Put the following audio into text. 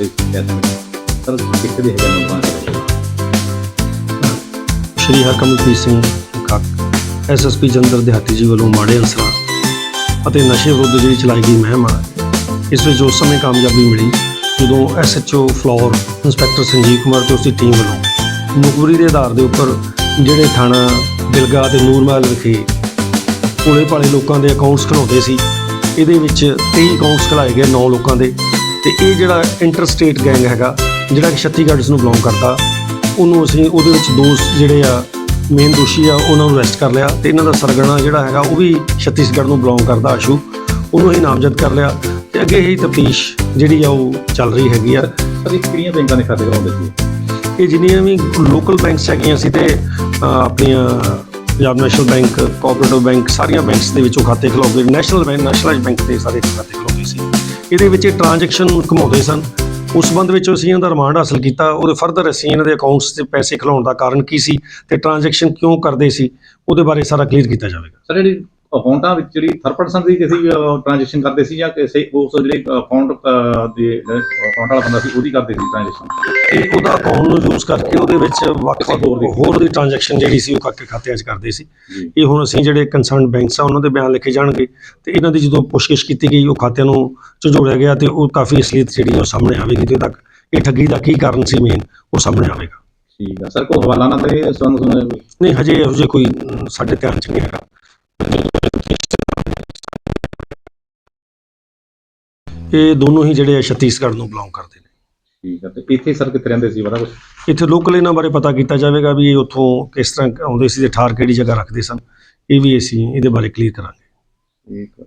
ਕਰਦੇ ਸੀ ਕਹਿ ਸਕਦੇ ਸਰ ਕਿੱਥੇ ਦੇ ਹੈਗੇ ਨੌਜਵਾਨ ਸ਼੍ਰੀ ਹਰਕਮਲਪ੍ਰੀਤ ਸਿੰਘ ਕੱਕ ਐਸਐਸਪੀ ਜੰਦਰ ਦਿਹਾਤੀ ਜੀ ਵੱਲੋਂ ਮਾੜੇ ਅਨਸਰਾਂ ਅਤੇ ਨਸ਼ੇ ਵਿਰੁੱਧ ਜਿਹੜੀ ਚਲਾਈ ਗਈ ਮੁਹਿੰਮ ਆ, ਇਸ ਵਿੱਚ ਉਸ ਸਮੇਂ ਕਾਮਯਾਬੀ ਮਿਲੀ ਜਦੋਂ ਐਸਐਚਓ ਫਲੋਰ ਇੰਸਪੈਕਟਰ ਸੰਜੀਵ ਕੁਮਾਰ ਤੇ ਉਸ ਦੀ ਟੀਮ ਵੱਲੋਂ ਮੁਖਬਰੀ ਦੇ ਆਧਾਰ ਦੇ ਉੱਪਰ ਜਿਹੜੇ ਥਾਣਾ ਦਿਲਗਾ ਤੇ ਨੂਰਮਹਿਲ ਵਿਖੇ ਭੋਲੇ ਭਾਲੇ ਲੋਕਾਂ ਦੇ ਅਕਾਊਂਟਸ ਖਲਾਉਂਦੇ ਸੀ, ਇਹਦੇ ਵਿੱਚ 23 ਅਕਾਊਂਟਸ ਖਲਾਏ ਗਏ 9 ਲੋਕਾਂ ਦੇ। ਤੇ ਇਹ ਜਿਹੜਾ ਇੰਟਰ ਸਟੇਟ ਗੈਂਗ ਹੈਗਾ ਜਿਹੜਾ ਕਿ ਛੱਤੀਗੜ੍ਹ ਨੂੰ ਬਿਲੋਂਗ ਕਰਦਾ ਉਹਨੂੰ ਅਸੀਂ ਉਹਦੇ ਵਿੱਚ ਦੋ ਜਿਹੜੇ ਆ ਮੇਨ ਦੋਸ਼ੀ ਆ ਉਹਨਾਂ ਨੂੰ ਅਰੈਸਟ ਕਰ ਲਿਆ ਤੇ ਇਹਨਾਂ ਦਾ ਸਰਗਣਾ ਜਿਹੜਾ ਹੈਗਾ ਉਹ ਵੀ ਛੱਤੀਸਗੜ੍ਹ ਨੂੰ ਬਿਲੋਂਗ ਕਰਦਾ ਆਸ਼ੂ। ਉਹਨੂੰ ਹੀ ਨਾਮਜ਼ਦ ਕਰ ਲਿਆ ਤੇ ਅੱਗੇ ਹੀ ਤਫਤੀਸ਼ ਜਿਹੜੀ ਆ ਉਹ ਚੱਲ ਰਹੀ ਹੈਗੀ ਆ। ਇਹ ਕਿਹੜੀਆਂ ਬੈਂਕਾਂ ਦੇ ਖਾਤੇ ਖੁਲਾਉਂਦੇ ਸੀ? ਇਹ ਜਿੰਨੀਆਂ ਵੀ ਲੋਕਲ ਬੈਂਕਸ ਹੈਗੀਆਂ ਸੀ ਤੇ ਆਪਣੀਆਂ Punjab national bank, cooperative bank ਸਾਰੀਆਂ ਬੈਂਕਸ ਦੇ ਵਿੱਚੋਂ ਖਾਤੇ ਖੁਲਾਉਂਦੇ ਨੈਸ਼ਨਲ ਬੈਂਕ ਨੈਸ਼ਨਲਾਈਜ਼ ਬੈਂਕ ਦੇ ਸਾਰੇ ਖਾਤੇ ਖੁਲਾਉਂਦੇ ਸੀ। ਇਹਦੇ ਵਿੱਚ ਇਹ ਟ੍ਰਾਂਜੈਕਸ਼ਨ ਘੁਮਾਉਂਦੇ ਸਨ। ਉਸ ਸੰਬੰਧ ਵਿੱਚ ਅਸੀਂ ਇਹਨਾਂ ਦਾ ਰਿਮਾਂਡ ਹਾਸਲ ਕੀਤਾ। ਉਹਦੇ ਫਰਦਰ ਅਸੀਂ ਇਹਨਾਂ ਦੇ ਅਕਾਊਂਟਸ 'ਚ ਪੈਸੇ ਖਿਲਾਉਣ ਦਾ ਕਾਰਨ ਕੀ ਸੀ ਤੇ ਟ੍ਰਾਂਜੈਕਸ਼ਨ ਕਿਉਂ ਕਰਦੇ ਸੀ, ਉਹਦੇ ਬਾਰੇ ਸਾਰਾ ਕਲੀਅਰ ਕੀਤਾ ਜਾਵੇਗਾ। ਸਰ, ਜਿਹੜੀ ਅਕਾਊਂਟਾਂ ਵਿੱਚ ਜਿਹੜੀ ਥਰਡ ਪਰਸਨ ਦੀ ਕਿਸੇ ਟ੍ਰਾਂਜੈਕਸ਼ਨ ਕਰਦੇ ਸੀ ਜਾਂ ਕਿਸੇ ਉਸ ਜਿਹੜੇ ਅਕਾਊਂਟ ਦੇ ਅਕਾਊਂਟ ਵਾਲਾ ਬੰਦਾ ਸੀ ਉਹਦੀ ਕਰਦੇ ਸੀ ਟ੍ਰਾਂਜੈਕਸ਼ਨ ਤੇ ਉਹਦਾ ਅਕਾਊਂਟ ਨੂੰ ਯੂਜ਼ ਕਰਕੇ ਉਹਦੇ ਵਿੱਚ ਵੱਖ-ਵੱਖ ਹੋਰ ਦੀ- ਹੋਰ ਦੀ ਟ੍ਰਾਂਜੈਕਸ਼ਨ ਜਿਹੜੀ ਸੀ ਉਹ ਕਰਕੇ ਖਾਤਿਆਂ 'ਚ ਕਰਦੇ ਸੀ। ਇਹ ਹੁਣ ਅਸੀਂ ਜਿਹੜੇ ਕੰਸਰਨ ਬੈਂਕਸ ਆ ਉਹਨਾਂ ਦੇ ਬਿਆਨ ਲਿਖੇ ਜਾਣਗੇ। ਤੇ ਇਹਨਾਂ ਦੀ ਜਦੋਂ ਪੁੱਛਗਿੱਛ ਕੀਤੀ ਗਈ ਉਹ ਖਾਤਿਆਂ ਨੂੰ ਝੰਜੋੜਿਆ ਗਿਆ ਤੇ ਉਹ ਕਾਫੀ ਅਸਲੀਅਤ ਜਿਹੜੀ ਉਹ ਸਾਹਮਣੇ ਆਵੇਗੀ ਤੇ ਤੱਕ ਇਹ ਠੱਗੀ ਦਾ ਕੀ ਕਾਰਨ ਸੀ ਮੇਨ ਉਹ ਸਾਹਮਣੇ ਆਵੇਗਾ। ਠੀਕ ਆ। ਸਰ ਕੋਈ ਹਵਾਲਾ ਨਾ ਤੇ ਕੋਈ? ਨਹੀਂ ਹਜੇ ਇਹੋ ਜਿਹੇ ਕੋਈ ਸਾਡੇ ਧਿਆਨ 'ਚ ਨਹੀਂ ਹੈਗਾ। ਇਹ ਦੋਨੋਂ ਹੀ ਜਿਹੜੇ ਆ ਛੱਤੀਸਗੜ੍ਹ ਨੂੰ ਬਿਲੋਂਗ ਕਰਦੇ ਨੇ। ਠੀਕ ਆ ਤੇ ਇੱਥੇ ਸਰ ਕਿੱਥੇ ਰਹਿੰਦੇ ਸੀ ਪਤਾ ਕੁਛ? ਇੱਥੇ ਲੋਕਲ ਇਹਨਾਂ ਬਾਰੇ ਪਤਾ ਕੀਤਾ ਜਾਵੇਗਾ ਵੀ ਇਹ ਉੱਥੋਂ ਕਿਸ ਤਰ੍ਹਾਂ ਆਉਂਦੇ ਸੀ ਤੇ ਠਾਰ ਕਿਹੜੀ ਜਗ੍ਹਾ ਰੱਖਦੇ ਸਨ। ਇਹ ਵੀ ਅਸੀਂ ਇਹਦੇ ਬਾਰੇ ਕਲੀਅਰ ਕਰਾਂਗੇ। ਠੀਕ ਆ